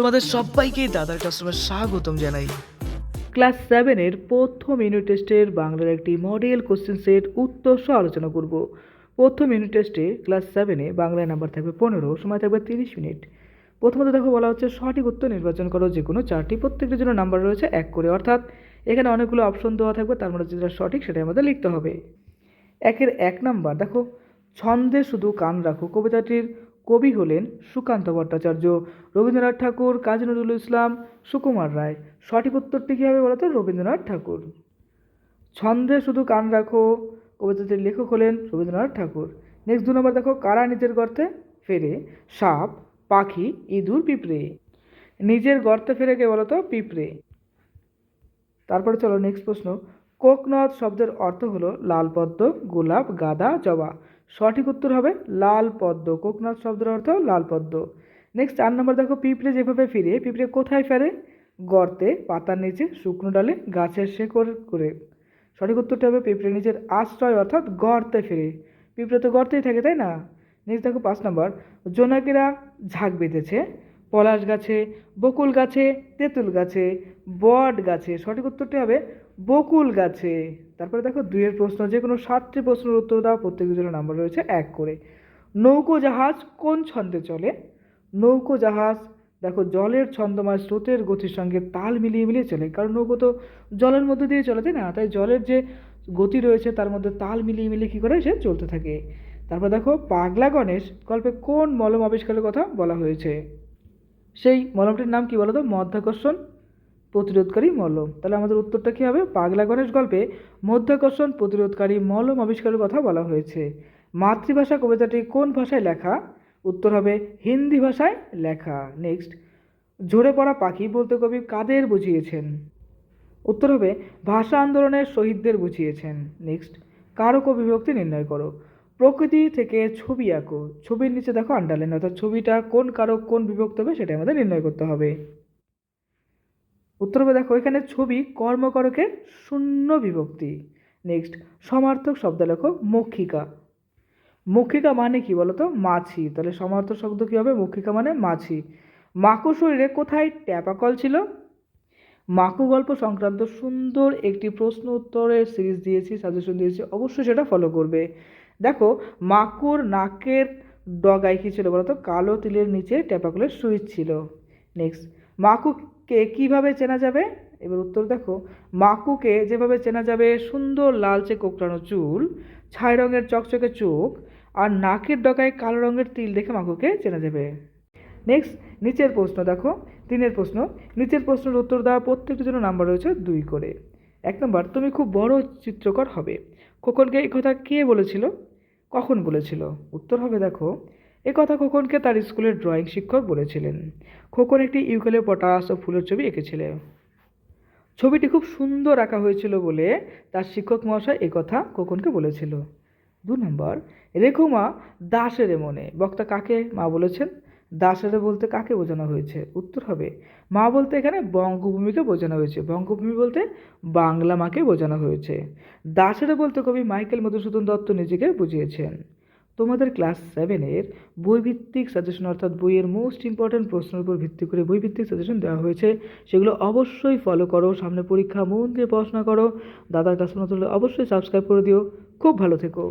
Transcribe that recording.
তোমাদের সবাইকে দাদার কাস্টমার স্বাগতম জানাই। ক্লাস সেভেনের প্রথম ইউনিট টেস্টের বাংলার একটি মডেল কোশ্চেন সেট উত্তর সহ আলোচনা করব। প্রথম ইউনিট টেস্টে ক্লাস সেভেনে বাংলায় নাম্বার থাকবে পনেরো, সময় থাকবে তিরিশ মিনিট প্রথমত দেখো বলা হচ্ছে সঠিক উত্তর নির্বাচন করো যে কোনো চারটি প্রত্যেকটির জন্য নাম্বার রয়েছে এক করে, অর্থাৎ এখানে অনেকগুলো অপশন দেওয়া থাকবে, তার মধ্যে যেটা সঠিক সেটাই আমাদের লিখতে হবে। একের এক নাম্বার দেখো, ছন্দে শুধু কান রাখো, কবিতাটির কবি হলেন সুকান্ত ভট্টাচার্য। রবীন্দ্রনাথ ঠাকুর, কাজী নজরুল ইসলাম, সুকুমার রায়। সঠিক উত্তরটি কী হবে বলতো রবীন্দ্রনাথ ঠাকুর। ছন্দে শুধু কান রাখো, কবিতাটির লেখক হলেন রবীন্দ্রনাথ ঠাকুর। নেক্সট দু নম্বর দেখো, কারা নিজের গর্তে ফেরে? সাপ, পাখি, ইঁদুর, পিঁপড়ে। নিজের গর্তে ফেরে কে বলতো পিঁপড়ে। তারপরে চলো নেক্সট প্রশ্ন। কোকনদ শব্দের অর্থ হলো লাল পদ্ম, গোলাপ, গাঁদা, জবা। সঠিক উত্তর হবে লাল পদ্ম। কোকনাথ শব্দের অর্থ লাল পদ্ম। নেক্সট চার নম্বর দেখো, পিঁপড়ে যেভাবে ফিরে, পিঁপড়ে কোথায় ফেরে? গর্তে, পাতার নিচে, শুকনো ডালে, গাছের শেকড় করে। সঠিক উত্তরটা হবে পিঁপড়ে নিজের আশ্রয়, অর্থাৎ গর্তে ফিরে। পিঁপড়ে তো গর্তেই থাকে, তাই না? নেক্সট দেখো, পাঁচ নম্বর। জোনাকিরা ঝাঁক বেঁধেছে, পলাশ গাছে, বকুল গাছে, তেঁতুল গাছে, বট গাছে। সঠিক উত্তরটি হবে বকুল গাছে। তারপরে দেখো দুইয়ের প্রশ্ন যে কোনো সাতটি প্রশ্নের উত্তর দাও প্রত্যেকের জন্য নাম্বার রয়েছে এক করে। নৌকো, জাহাজ কোন ছন্দে চলে? নৌকো, জাহাজ, দেখো জলের ছন্দময় স্রোতের গতির সঙ্গে তাল মিলিয়ে মিলিয়ে চলে, কারণ নৌকো তো জলের মধ্যে দিয়ে চলে, তাই না? তাই জলের যে গতি রয়েছে, তার মধ্যে তাল মিলিয়ে মিলিয়ে কী করে? সে চলতে থাকে। তারপর দেখো পাগলা গণেশ গল্পে কোন মলম আবিষ্কারের কথা বলা হয়েছে? সেই মলমটির নাম কি বলো তো? মধ্যাকর্ষণ। প্রতিরোধকারী মলম। তাহলে আমাদের উত্তরটা কী হবে? পাগলা গণেশ গল্পে মধ্যাকর্ষণ প্রতিরোধকারী মলম আবিষ্কারের কথা বলা হয়েছে। মাতৃভাষা কবিতাটি কোন ভাষায় লেখা? উত্তর হবে হিন্দি ভাষায় লেখা। নেক্সট। ঝরে পড়া পাখি বলতে কবি কাদের বুঝিয়েছেন? উত্তর হবে ভাষা আন্দোলনের শহীদদের বুঝিয়েছেন। নেক্সট। কারক বিভক্তি নির্ণয় করো। প্রকৃতি থেকে ছবি আঁকো। ছবির নিচে দেখো আন্ডারলাইন অর্থাৎ ছবিটা কোন কারক কোন বিভক্ত হবে সেটা আমাদের নির্ণয় করতে হবে। উত্তর হবে দেখো, এখানে ছবি কর্মকরকে শূন্য বিভক্তি। নেক্সট সমার্থক শব্দ লেখো মক্ষিকা। মক্ষিকা মানে কি বলতো? মাছি। তাহলে সমার্থক শব্দ কী হবে? মক্ষিকা মানে মাছি। মাকু শরীরে কোথায় ট্যাপাকল ছিল? মাকু গল্প সংক্রান্ত সুন্দর একটি প্রশ্ন উত্তরের সিরিজ দিয়েছি সাজেশন দিয়েছি, অবশ্যই সেটা ফলো করবে। দেখো, মাকুর নাকের ডগায় কী ছিল বলতো? কালো তিলের নিচে ট্যাপাকলের সুইচ ছিল। নেক্সট মাকুকে কীভাবে চেনা যাবে? এবার উত্তর দেখো। মাকুকে যেভাবে চেনা যাবে, সুন্দর লালচে কোকড়ানো চুল, ছাই রঙের চকচকে চোখ আর নাকের ডকায় কালো রঙের তিল দেখে মাকুকে চেনা যাবে। নেক্সট নিচের প্রশ্ন দেখো। তিনের প্রশ্ন। নিচের প্রশ্নের উত্তর দেওয়া প্রত্যেকটির জন্য নাম্বার রয়েছে দুই করে। এক নম্বর তুমি খুব বড় চিত্রকর হবে। খোকনকে এই কথা কে বলেছিল? কখন বলেছিল? উত্তর হবে দেখো। এ কথা খোকনকে তার স্কুলের ড্রয়িং শিক্ষক বলেছিলেন। খোকন একটি ইউকেলে পটাস ও ফুলের ছবি এঁকেছিল। ছবিটি খুব সুন্দর আঁকা হয়েছিল বলে তার শিক্ষক মহাশয় এ কথা খোকনকে বলেছিল। দু নম্বর, রেখো মা, দাসেরে মনে। বক্তা কাকে? মা বলেছেন, দাসেরে বলতে কাকে বোঝানো হয়েছে? উত্তর হবে, মা বলতে এখানে বঙ্গভূমিকে বোঝানো হয়েছে। বঙ্গভূমি বলতে বাংলা মাকে বোঝানো হয়েছে। দাসেরে বলতে কবি মাইকেল মধুসূদন দত্ত নিজেকে বুঝিয়েছেন। তোমাদের ক্লাস সেভেনের বইভিত্তিক সাজেশন অর্থাৎ বইয়ের মোস্ট ইম্পর্ট্যান্ট প্রশ্নের উপর ভিত্তি করে বইভিত্তিক সাজেশন দেওয়া হয়েছে। সেগুলো অবশ্যই ফলো করো, সামনে পরীক্ষা মন দিয়ে পড়াশোনা করো। দাদার কাছে নতুন অবশ্যই সাবস্ক্রাইব করে দিও। খুব ভালো থেকো।